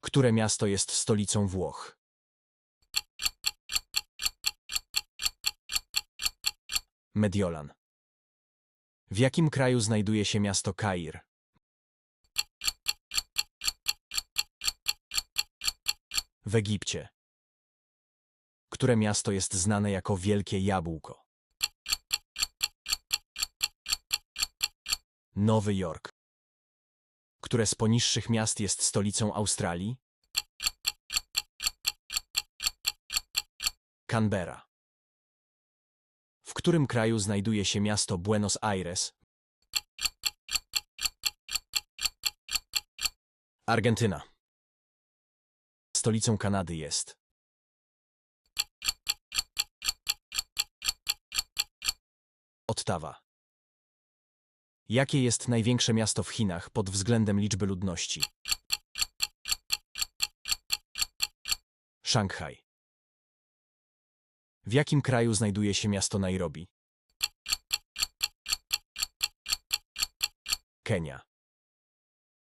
Które miasto jest stolicą Włoch? Mediolan. W jakim kraju znajduje się miasto Kair? W Egipcie. Które miasto jest znane jako Wielkie Jabłko? Nowy Jork. Które z poniższych miast jest stolicą Australii? Canberra. W którym kraju znajduje się miasto Buenos Aires? Argentyna. Stolicą Kanady jest. Ottawa. Jakie jest największe miasto w Chinach pod względem liczby ludności? Szanghaj. W jakim kraju znajduje się miasto Nairobi? Kenia.